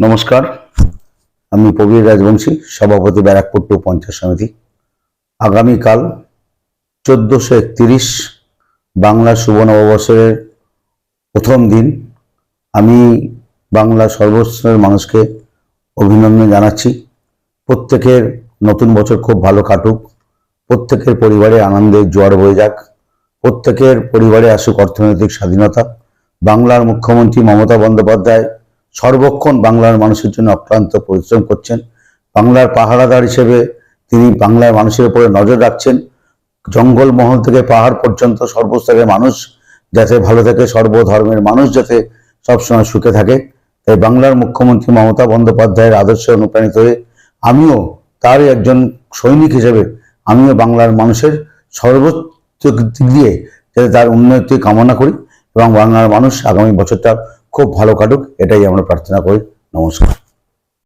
নমস্কার। আমি প্রবীর রাজবংশী, সভাপতি ব্যারাকপুর টু পঞ্চায়েত সমিতি। আগামীকাল চোদ্দোশো একত্রিশ বাংলা শুভ নববর্ষের প্রথম দিন আমি বাংলা সর্বস্তরের মানুষকে অভিনন্দন জানাচ্ছি। প্রত্যেকের নতুন বছর খুব ভালো কাটুক। প্রত্যেকের পরিবারে আনন্দের জোয়ার বয়ে যাক। প্রত্যেকের পরিবারে আসুক অর্থনৈতিক স্বাধীনতা। বাংলার মুখ্যমন্ত্রী মমতা বন্দ্যোপাধ্যায় সর্বক্ষণ বাংলার মানুষের জন্য অক্লান্ত পরিশ্রম করছেন। বাংলার পাহারাদার হিসেবে তিনি বাংলার মানুষের উপরে নজর রাখছেন। জঙ্গলমহল থেকে পাহাড় পর্যন্ত সর্বস্তরের মানুষ যাতে ভালো থাকে, সর্বধর্মের মানুষ যাতে সবসময় সুখে থাকে। তাই বাংলার মুখ্যমন্ত্রী মমতা বন্দ্যোপাধ্যায়ের আদর্শে অনুপ্রাণিত হয়ে আমিও তারই একজন সৈনিক হিসেবে আমিও বাংলার মানুষের সর্বোচ্চ দিক দিয়ে যাতে তার উন্নতি কামনা করি এবং বাংলার মানুষ আগামী বছরটা খুব ভালো কাটুক এটাই আমরা প্রার্থনা করি। নমস্কার।